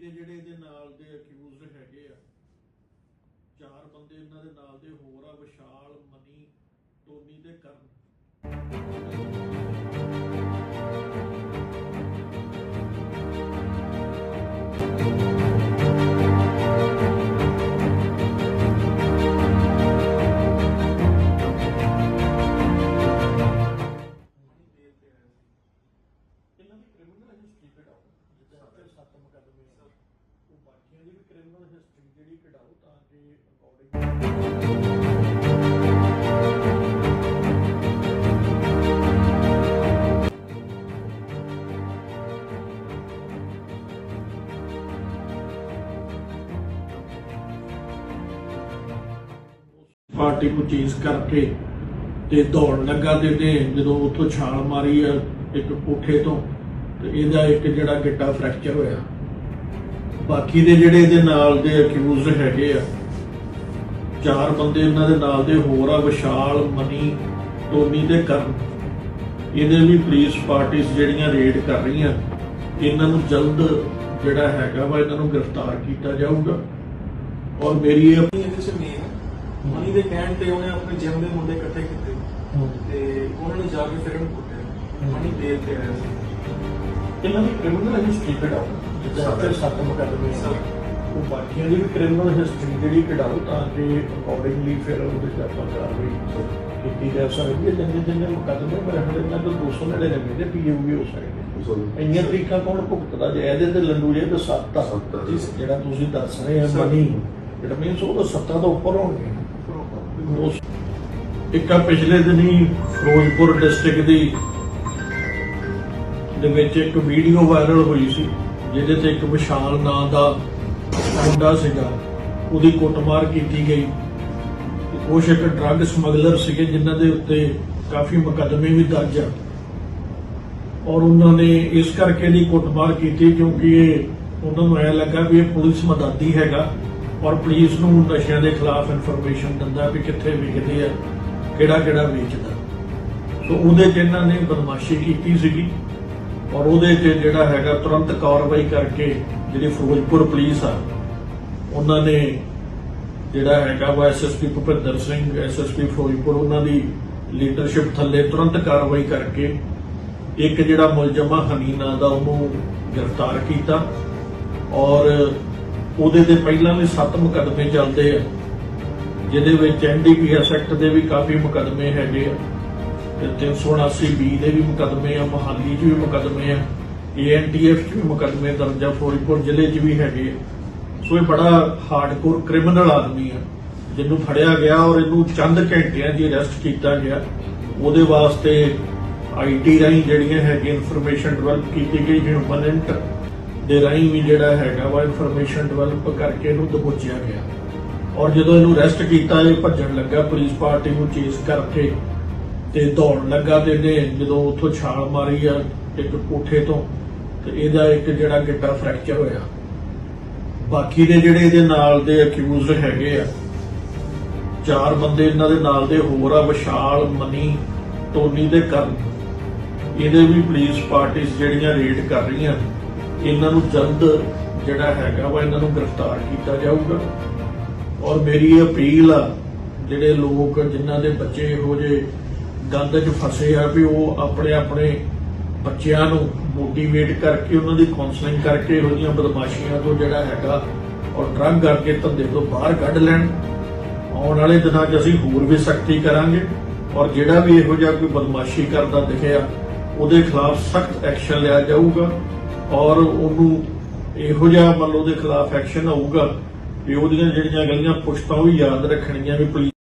ਦੇ ਜਿਹੜੇ ਇਹਦੇ ਨਾਲ ਦੇ ਅਕਿਊਜ਼ਡ ਹੈਗੇ ਆ, ਚਾਰ ਬੰਦੇ ਇਹਨਾਂ ਦੇ ਨਾਲ ਦੇ ਹੋਰ ਆ, ਵਿਸ਼ਾਲ, ਮਨੀ ਟੋਨੀ ਤੇ ਕਰਨ। ਹਿਸਟਰੀ ਜਿਹੜੀ ਕਢਾਓ ਤਾਂ ਕਿ ਪਾਰਟੀ ਨੂੰ ਚੀਜ਼ ਕਰਕੇ ਤੇ ਦੌੜ ਲੱਗਾ ਤੇ ਨੇ ਜਦੋਂ ਉੱਥੋਂ ਛਾਲ ਮਾਰੀ ਆ ਇੱਕ ਕੋਠੇ ਤੋਂ, ਤੇ ਇਹਦਾ ਇੱਕ ਜਿਹੜਾ ਗਿੱਟਾ ਫ੍ਰੈਕਚਰ ਹੋਇਆ। ਬਾਕੀ ਦੇ ਜਿਹੜੇ ਇਹਦੇ ਨਾਲ ਦੇ ਅਕਿਊਜ਼ਡ ਹੈਗੇ ਆ ਚਾਰ ਬੰਦੇ ਇਹਨਾਂ ਦੇ ਨਾਲ ਦੇ ਹੋਰ ਆ ਵਿਸ਼ਾਲ ਮਨੀ ਟੋਨੀ ਤੇ ਕਰਨ। ਇਹਦੇ ਵੀ ਪੁਲਿਸ ਪਾਰਟੀਆਂ ਜਿਹੜੀਆਂ ਰੇਡ ਕਰ ਰਹੀਆਂ ਇਹਨਾਂ ਨੂੰ ਜਲਦ ਜਿਹੜਾ ਹੈਗਾ ਵਾ ਇਹਨਾਂ ਨੂੰ ਗ੍ਰਿਫਤਾਰ ਕੀਤਾ ਜਾਊਗਾ। ਔਰ ਮੇਰੀ ਇਹ ਇਹਦੇ ਚ ਮੇਨ ਮਨੀ ਦੇ ਕਹਿਣ ਤੇ ਉਹਨੇ ਆਪਣੇ ਜਿਮ ਦੇ ਮੁੰਡੇ ਇਕੱਠੇ ਕੀਤੇ। ਤੇ ਉਹਨਾਂ ਨੇ ਜਾ ਕੇ ਫਿਰ ਉਹਨੂੰ ਕੁੱਟਿਆ। ਮਨੀ ਬੇਲ ਤੇ ਆਇਆ ਸੀ। ਇਹਨਾਂ ਦੀ ਕ੍ਰਿਮੀਨਲ ਹਿਸਟਰੀ ਕਢਾਓ ਜਿੱਦਾਂ ਤੇ ਸੱਤ ਮੁਕੱਦਮੇ ਆ ਉਹ ਬਾਕੀਆਂ ਦੀ ਵੀ ਕ੍ਰਿਮੀਨਲ ਹਿਸਟਰੀ ਜਿਹੜੀ ਕਢਾਓ ਤਾਂ ਕਿ ਅਕੋਰਡਿੰਗਲੀ ਫਿਰ ਉਹਦੇ ਤੇ ਆਪਾਂ ਕਾਰਵਾਈ ਕੀਤੀ ਜਾ ਸਕਦੀ ਹੈ। ਜਿੰਨੇ ਜਿੰਨੇ ਮੁਕੱਦਮੇ ਮੇਰੇ ਖਿਆਲ ਨਾਲ ਤਾਂ 299 ਦੇ ਪੀਏ ਵੀ ਹੋ ਸਕਦੇ ਇੰਨੀਆਂ ਤਰੀਕਾਂ ਕੌਣ ਭੁਗਤਦਾ? ਜੇ ਇਹਦੇ ਤੇ ਲੰਡੂ ਜੇ ਤਾਂ ਸੱਤ ਆ। ਜਿਹੜਾ ਤੁਸੀਂ ਦੱਸ ਰਹੇ ਆ। ਮਨੀ ਜਿਹੜਾ ਮੀਨਸ ਉਹ ਤਾਂ ਸੱਤਾਂ ਤੋਂ ਉੱਪਰ ਹੋਣਗੇ। ਇੱਕ ਆ ਪਿਛਲੇ ਦਿਨੀ ਫਿਰੋਜ਼ਪੁਰ ਡਿਸਟ੍ਰਿਕਟ ਦੀ ਦੇ ਵਿੱਚ ਇੱਕ ਵੀਡੀਓ ਵਾਇਰਲ ਹੋਈ ਸੀ। ਜਿਹਦੇ ਤੇ ਇੱਕ ਵਿਸ਼ਾਲ ਨਾਂ ਦਾ ਮੁੰਡਾ ਸੀਗਾ, ਉਹਦੀ ਕੁੱਟਮਾਰ ਕੀਤੀ ਗਈ। ਕੁਛ ਇੱਕ ਡਰੱਗ ਸਮਗਲਰ ਸੀਗੇ, ਜਿਨ੍ਹਾਂ ਦੇ ਉੱਤੇ ਕਾਫੀ ਮੁਕੱਦਮੇ ਵੀ ਦਰਜ ਆ। ਔਰ ਉਹਨਾਂ ਨੇ ਇਸ ਕਰਕੇ ਦੀ ਕੁੱਟਮਾਰ ਕੀਤੀ, ਕਿਉਂਕਿ ਇਹ ਉਹਨਾਂ ਨੂੰ ਐ ਲੱਗਾ ਵੀ ਇਹ ਪੁਲਿਸ ਮਦਦੀ ਹੈਗਾ ਔਰ ਪੁਲਿਸ ਨੂੰ ਨਸ਼ਿਆਂ ਦੇ ਖਿਲਾਫ ਇਨਫੋਰਮੇਸ਼ਨ ਦਿੰਦਾ ਵੀ ਕਿੱਥੇ ਵਿਕਦੇ ਆ ਕਿਹੜਾ ਕਿਹੜਾ ਵੇਚਦਾ। ਸੋ ਉਹਦੇ 'ਚ ਇਹਨਾਂ ਨੇ ਬਦਮਾਸ਼ੀ ਕੀਤੀ ਸੀਗੀ। ਔਰ ਉਹਦੇ 'ਤੇ ਜਿਹੜਾ ਹੈਗਾ ਤੁਰੰਤ ਕਾਰਵਾਈ ਕਰਕੇ ਜਿਹੜੀ ਫਿਰੋਜ਼ਪੁਰ ਪੁਲਿਸ ਆ, ਉਹਨਾਂ ਨੇ ਜਿਹੜਾ ਹੈਗਾ ਵਾ ਐਸਐਸਪੀ ਭੁਪਿੰਦਰ ਸਿੰਘ ਐਸਐਸਪੀ ਫਿਰੋਜ਼ਪੁਰ, ਉਹਨਾਂ ਦੀ ਲੀਡਰਸ਼ਿਪ ਥੱਲੇ ਤੁਰੰਤ ਕਾਰਵਾਈ ਕਰਕੇ ਇੱਕ ਜਿਹੜਾ ਮੁਲਜ਼ਮ ਆ ਹਨੀ ਦਾ ਉਹਨੂੰ ਗ੍ਰਿਫਤਾਰ ਕੀਤਾ। ਔਰ ਉਹਦੇ ਤੇ ਪਹਿਲਾਂ ਵੀ 7 ਮੁਕੱਦਮੇ ਚੱਲਦੇ ਆ, ਜਿਹਦੇ ਵਿੱਚ ਐਨਡੀਪੀਐਸ ਐਕਟ ਦੇ ਵੀ ਕਾਫੀ ਮੁਕੱਦਮੇ ਹੈਗੇ ਆ। 379 ਬੀ ਦੇ ਵੀ ਮੁਕੱਦਮੇ ਆ, ਮੋਹਾਲੀ 'ਚ ਵੀ ਮੁਕੱਦਮੇ ਆ ਏਐਨਟੀਐਫ 'ਚ ਵੀ ਮੁਕੱਦਮੇ ਦਰਜ ਆ ਫਿਰੋਜ਼ਪੁਰ ਜ਼ਿਲ੍ਹੇ 'ਚ ਵੀ ਹੈਗੇ ਸੋ ਇਹ ਬੜਾ ਹਾਰਡਕੋਰ ਕ੍ਰਿਮੀਨਲ ਆਦਮੀ ਆ। ਜਿਹਨੂੰ ਫੜਿਆ ਗਿਆ ਔਰ ਇਹਨੂੰ ਚੰਦ ਘੰਟਿਆਂ ਦੀ ਅਰੈਸਟ ਕੀਤਾ ਗਿਆ। ਉਹਦੇ ਵਾਸਤੇ ਆਈਟੀ ਰਾਹੀਂ ਜਿਹੜੀਆਂ ਹੈਗੀਆਂ ਇਨਫੋਰਮੇਸ਼ਨ ਡਿਵੈਲਪ ਕੀਤੀ ਗਈ ਹਿਊਮਨੈਂਟ ਦੇ ਰਾਹੀਂ ਵੀ ਜਿਹੜਾ ਹੈਗਾ ਵਾ ਇਨਫੋਰਮੇਸ਼ਨ ਡਿਵੈਲਪ ਕਰਕੇ ਇਹਨੂੰ ਦਬੋਚਿਆ ਗਿਆ। ਔਰ ਜਦੋਂ ਇਹਨੂੰ ਅਰੈਸਟ ਕੀਤਾ, ਇਹ ਭੱਜਣ ਲੱਗਾ, ਪੁਲਿਸ ਪਾਰਟੀ ਨੂੰ ਚੇਸ ਕਰਕੇ ਤੇ ਦੌੜ ਲੱਗਾ ਤੇ ਇਹਨੇ ਜਦੋਂ ਉੱਥੋਂ ਛਾਲ ਮਾਰੀ ਆ ਇੱਕ ਕੋਠੇ ਤੋਂ, ਤੇ ਇਹਦਾ ਇੱਕ ਜਿਹੜਾ ਗਿੱਟਾ ਫ੍ਰੈਕਚਰ ਹੋਇਆ। ਬਾਕੀ ਦੇ ਜਿਹੜੇ ਇਹਦੇ ਨਾਲ ਦੇ ਅਕਿਊਜ਼ਡ ਹੈਗੇ ਆ, ਚਾਰ ਬੰਦੇ ਇਹਨਾਂ ਦੇ ਨਾਲ ਦੇ, ਹੋਰ ਆ ਵਿਸ਼ਾਲ, ਮਨੀ ਟੋਨੀ ਤੇ ਕਰਨ। ਇਹਦੇ ਵੀ ਪੁਲਿਸ ਪਾਰਟੀਆਂ ਜਿਹੜੀਆਂ ਰੇਡ ਕਰ ਰਹੀਆਂ, ਇਹਨਾਂ ਨੂੰ ਜਲਦ ਜਿਹੜਾ ਹੈਗਾ ਵਾ ਇਹਨਾਂ ਨੂੰ ਗ੍ਰਿਫਤਾਰ ਕੀਤਾ ਜਾਊਗਾ। ਔਰ ਮੇਰੀ ਅਪੀਲ ਆ, ਜਿਹੜੇ ਲੋਕ, ਜਿਨ੍ਹਾਂ ਦੇ ਬੱਚੇ ਇਹੋ ਜਿਹੇ ਗੰਦ 'ਚ ਫਸੇ ਆ ਵੀ ਉਹ ਆਪਣੇ ਆਪਣੇ ਬੱਚਿਆਂ ਨੂੰ ਮੋਟੀਵੇਟ ਕਰਕੇ, ਉਹਨਾਂ ਦੀ ਕਾਉਂਸਲਿੰਗ ਕਰਕੇ ਇਹੋ ਜਿਹੀਆਂ ਬਦਮਾਸ਼ੀਆਂ ਤੋਂ ਜਿਹੜਾ ਹੈਗਾ ਔਰ ਡਰੱਗ ਕਰਕੇ ਧੰਦੇ ਤੋਂ ਬਾਹਰ ਕੱਢ ਲੈਣ। ਆਉਣ ਵਾਲੇ ਦਿਨਾਂ 'ਚ ਅਸੀਂ ਹੋਰ ਵੀ ਸਖਤੀ ਕਰਾਂਗੇ ਔਰ ਜਿਹੜਾ ਵੀ ਇਹੋ ਜਿਹਾ ਕੋਈ ਬਦਮਾਸ਼ੀ ਕਰਦਾ ਦਿਖਿਆ, ਉਹਦੇ ਖਿਲਾਫ ਸਖਤ ਐਕਸ਼ਨ ਲਿਆ ਜਾਊਗਾ ਔਰ ਉਹਨੂੰ ਇਹੋ ਜਿਹਾ ਮਤਲਬ ਉਹਦੇ ਖਿਲਾਫ ਐਕਸ਼ਨ ਹੋਊਗਾ ਵੀ ਉਹਦੀਆਂ ਜਿਹੜੀਆਂ ਗਲੀਆਂ ਪੁਸ਼ਤਾਂ ਉਹ ਯਾਦ ਰੱਖਣੀਆਂ ਵੀ ਪੁਲਿਸ